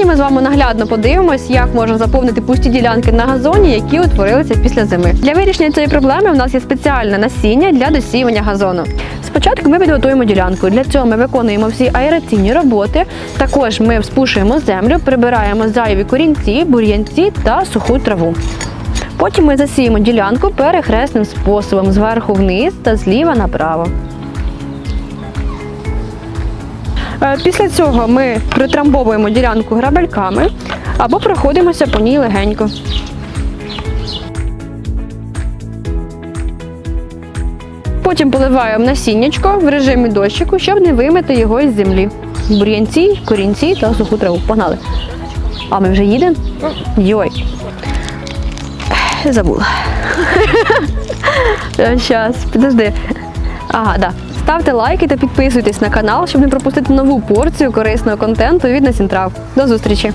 Сьогодні ми з вами наглядно подивимось, як можна заповнити пусті ділянки на газоні, які утворилися після зими. Для вирішення цієї проблеми у нас є спеціальне насіння для досіювання газону. Спочатку ми підготуємо ділянку. Для цього ми виконуємо всі аераційні роботи. Також ми вспушуємо землю, прибираємо зайві корінці, бур'янці та суху траву. Потім ми засіємо ділянку перехресним способом зверху вниз та зліва направо. Після цього ми притрамбовуємо ділянку грабельками або проходимося по ній легенько. Потім поливаємо насіннячко в режимі дощику, щоб не вимити його із землі. Бур'янці, корінці та суху траву. Погнали. А ми вже їдемо? Йой. Забула. Зараз, підожди. Ага, да. Ставте лайки та підписуйтесь на канал, щоб не пропустити нову порцію корисного контенту від Насінтрав. До зустрічі!